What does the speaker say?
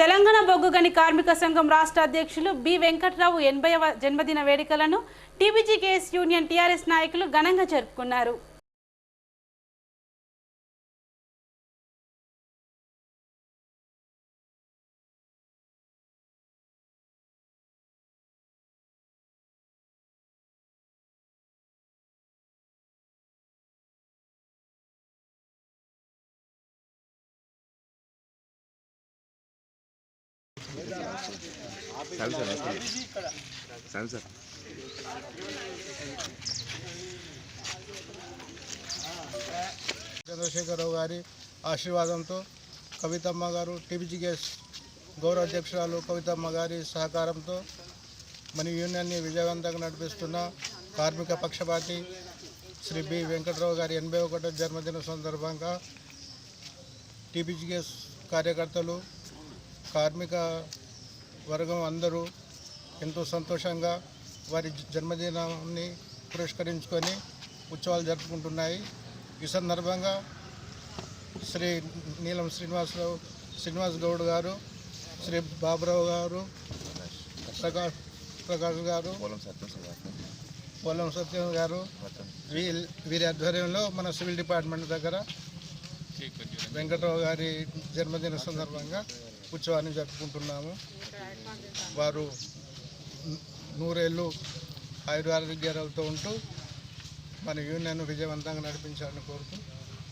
తెలంగాణ బొగ్గుగని కార్మిక సంఘం రాష్ట్ర అధ్యక్షులు బి వెంకట్రావు ఎనభైవ జన్మదిన వేడుకలను టీబీజీకేఎస్ యూనియన్ టీఆర్ఎస్ నాయకులు ఘనంగా జరుపుకున్నారు. సార్ సార్ సార్ చంద్రశేఖరరావు గారి ఆశీర్వాదంతో కవితమ్మ గారు టీబీజీఎస్ గౌరవ అధ్యక్షురాలు కవితమ్మ గారి సహకారంతో మన యూనియన్ని విజయవంతంగా నడిపిస్తున్న కార్మిక పక్షపాతి శ్రీ బి. వెంకటరావు గారి ఎనభై ఒకటో జన్మదిన సందర్భంగా టీబీజీఎస్ కార్యకర్తలు కార్మిక వర్గం అందరూ ఎంతో సంతోషంగా వారి జన్మదినాన్ని పురస్కరించుకొని ఉత్సవాలు జరుపుకుంటున్నాయి. ఈ సందర్భంగా శ్రీ నీలం శ్రీనివాసరావు శ్రీనివాస్ గౌడ్ గారు శ్రీ బాబురావు గారు ప్రకాష్ ప్రకాష్ గారు పొలం సత్యం సార్ పొలం సత్యం గారు వీ- వీరి ఆధ్వర్యంలో మన సివిల్ డిపార్ట్మెంట్ దగ్గర వెంకటరావు గారి జన్మదిన సందర్భంగా ఉత్సవాన్ని జరుపుకుంటున్నాము. వారు నూరేళ్ళు ఆయుర ఆరోగ్యాలతో ఉంటూ మన యూనియన్ విజయవంతంగా నడిపించాలని కోరుతూ